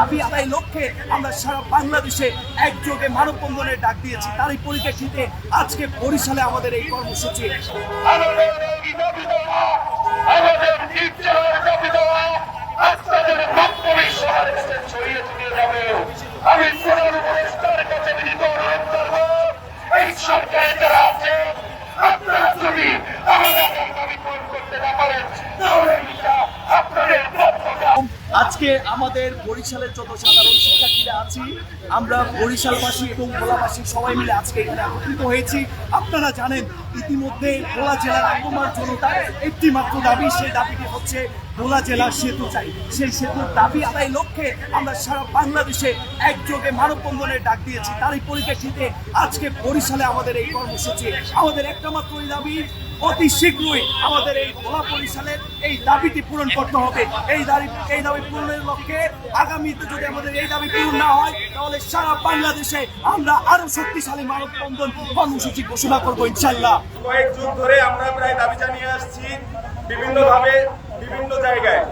দাবি আদায় লক্ষ্যে আমরা সারা বাংলাদেশে একযোগে মানববন্ধনের ডাক দিয়েছি। তারই পরিপ্রেক্ষিতে আজকে বরিশালে আমাদের এই কর্মসূচি। আজকে আমাদের বরিশালের যত সাধারণ শিক্ষার্থীরা আছি, আমরা বরিশালবাসী এবং ভোলাবাসী সবাই মিলে আজকে এখানে একত্রিত হয়েছি। আপনারা জানেন, ইতিমধ্যে ভোলা জেলার আক্রমণ জনতার একটি মাত্র দাবি, সেই দাবিটি হচ্ছে ভোলা জেলার সেতু চাই। সেই সেতুর দাবি আদায় লক্ষ্যে আমরা সারা বাংলাদেশে একযোগে মানববন্ধনের ডাক দিয়েছি। তারই পরিপ্রেক্ষিতে আজকে বরিশালে আমাদের এই কর্মসূচি। আমাদের একটা মাত্রই দাবি অতি শীঘ্রই আমাদের এই ভোলা বরিশালের এই দাবিটি পূরণ করতে হবে। এই দাবি এই দাবি পূরণের লক্ষ্যে আগামীতে যদি আমাদের এই দাবি পূরণ না হয়, তাহলে সারা বাংলাদেশে আমরা আরও শক্তিশালী মানববন্ধন কর্মসূচি ঘোষণা করব ইনশাল্লাহ কয়েক যুগ ধরে আমরা প্রায় দাবি জানিয়ে আসছি বিভিন্নভাবে, বিভিন্ন জায়গায়।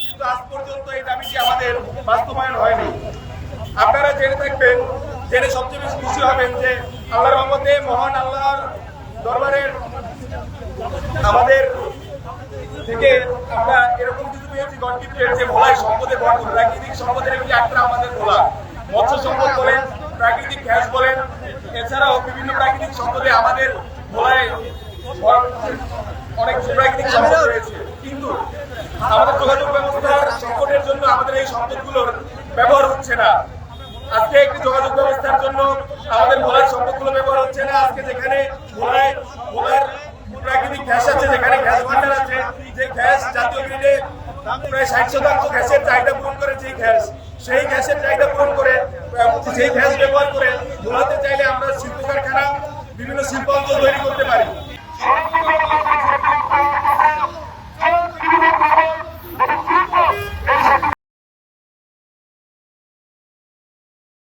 কিন্তু আজ পর্যন্ত এই দাবিটি আমাদের বাস্তবায়ন হয়নি। আপনারা জেনে থাকবেন, জেনে সবচেয়ে বেশি খুশি হবেন যে আল্লাহর রহমতে মহান আল্লাহর আমাদের থেকে আমরা এরকম কিছু পেয়েছি গড গিফটের যে ভোলায় সম্পদের ভরপুর প্রাকৃতিক সম্পদের একটি আটটা আমাদের ভোলা মৎস্য সম্পদ বলেন প্রাকৃতিক গ্যাস বলেন এছাড়াও বিভিন্ন প্রাকৃতিক সম্পদে আমাদের ভোলায় অনেক প্রাকৃতিক সম্পদ রয়েছে। কিন্তু আমাদের যোগাযোগ ব্যবস্থার সংকটের জন্য আমাদের এই সম্পদগুলোর ব্যবহার হচ্ছে না। আজকে একটি যোগাযোগ ব্যবস্থার জন্য আমাদের ভোলার সম্পদগুলো ব্যবহার হচ্ছে না। আজকে যেখানে ভোলায় ভোলার প্রাকৃতিক গ্যাস আছে যেখানে গ্যাস ভান্ডার আছে যে গ্যাস জাতীয় গ্রিডে প্রায় ষাট শতাংশ গ্যাসের চাহিদা পূরণ করে যেই গ্যাস, সেই গ্যাসের চাহিদা পূরণ করে সেই গ্যাস ব্যবহার করে ধোলাতে চাইলে আমরা শিল্প কারখানা, বিভিন্ন শিল্প তৈরি করতে পারি।